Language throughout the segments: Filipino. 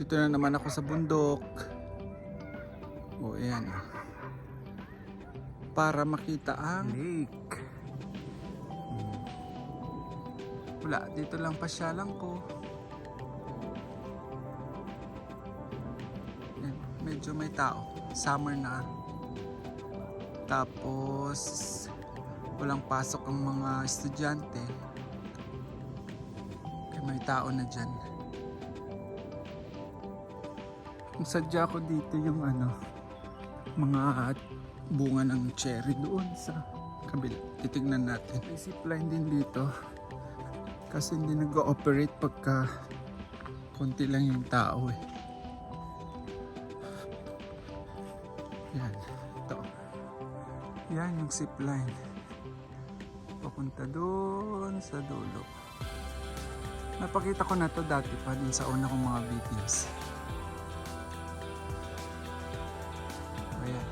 Dito na naman ako sa bundok. O, ayan. ah. Para makita ang lake. Hmm. Wala, dito lang pasyalan ko. Ayan, medyo may tao. Summer na. Tapos, walang pasok ang mga estudyante. Kaya may tao na dyan. Sadya ko dito yung ano, mga bunga ng cherry doon sa kabila. Titignan natin. May zipline din dito. Kasi hindi nag-ooperate pagka konti lang yung tao eh. Yan. Ito. Yan yung zipline. Papunta doon sa dulo. Napakita ko na to dati pa dun sa una kong mga videos. Ayan.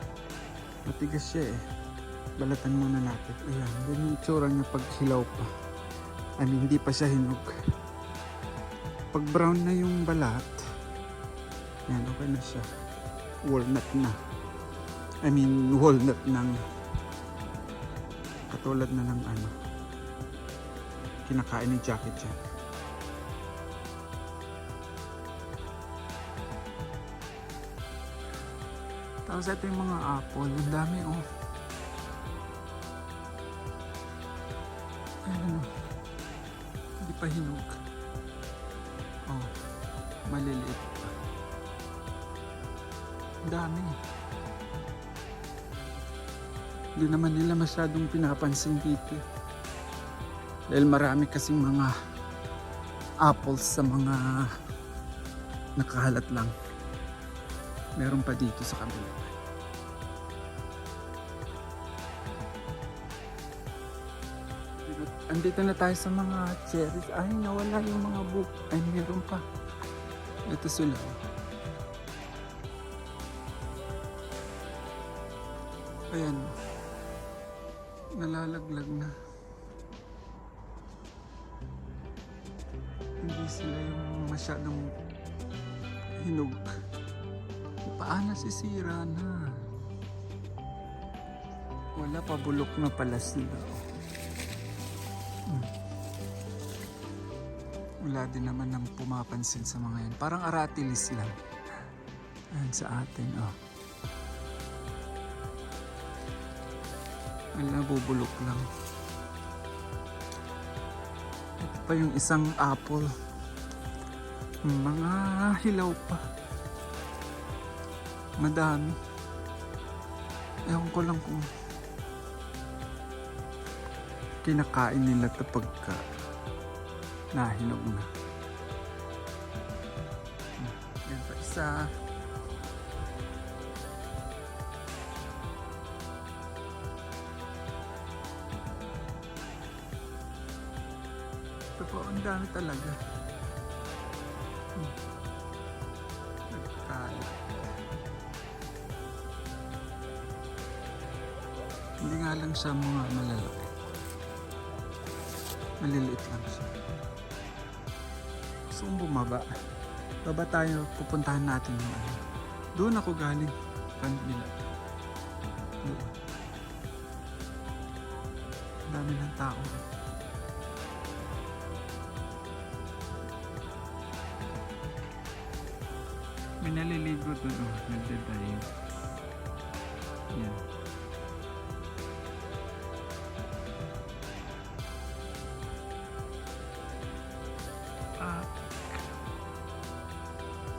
Matigas siya eh. Balatan muna natin. Ayan. Yan yung itsura niya pag hilaw pa. I mean, hindi pa siya hinog. Pag brown na yung balat, yan, okay na siya. Walnut na. I mean, walnut ng katulad na ng ano kinakain ni Jackie Chan. Tapos ito yung mga apple. Ang dami oh. Ayun oh. Hindi pa hinog. Oh. Maliliit pa. Ang dami. Hindi naman nila masyadong pinapansin dito. Dahil marami kasing mga apples sa mga nakahalat lang. Meron pa dito sa kabila. Andito na tayo sa mga cherries. Ay, nawala yung mga book. Ay, meron pa. Ito sila. Ayan. Nalalaglag na. Hindi sila yung masyadong hinog. Paano sisira na? Wala pa bulok na pala sila. Hmm. Wala din naman nang pumapansin sa mga yan. Parang aratilis lang. Ayan sa atin, oh. Wala, bubulok lang. Ito pa yung isang apple. Mga hilaw pa. Madami. Ewan ko lang kung kinakain nila ito pagka nahinog na. Hmm, Yan pa isa. Ito po, ang dami talaga. Hmm. Hindi nga lang siya mga malalaki. Maliliit lang siya. Gusto kong bumaba. Baba tayo, pupuntahan natin yung ano. Doon ako galing. Kanila. Doon. Ang dami ng tao. May naliligo doon. Oh, nagdadive. Yan. Ah.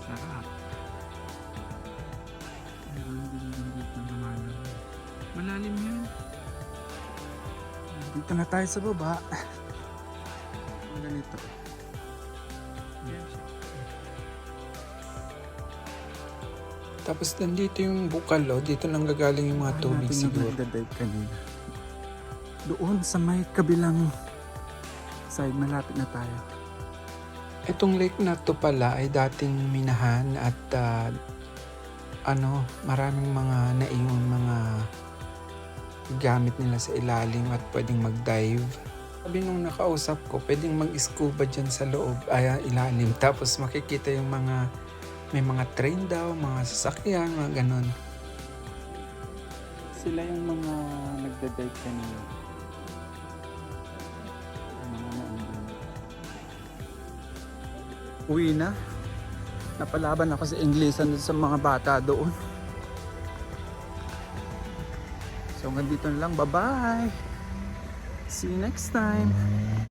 Sarap. Din dito naman. Malalim yun. Dito na tayo sa baba. Ang ganito. Yan. Tapos nandito yung bukal, oh. dito nang gagaling yung mga tubig siguro. Nagdadive kanina. Doon sa may kabilang side, malapit na tayo. Itong lake na to pala ay dating minahan at ah, ano, maraming mga naiwan mga gamit nila sa ilalim at pwedeng mag-dive. Sabi nung nakausap ko, pwedeng mag-scuba dyan sa loob, ay ah, ilalim. Tapos makikita yung mga May mga train daw, mga sasakyan, mga ganon. Sila yung mga nagda-dive kanina. Uwi na. Napalaban ako sa Inglesan sa mga bata doon. So hanggang dito na lang. Bye-bye! See you next time!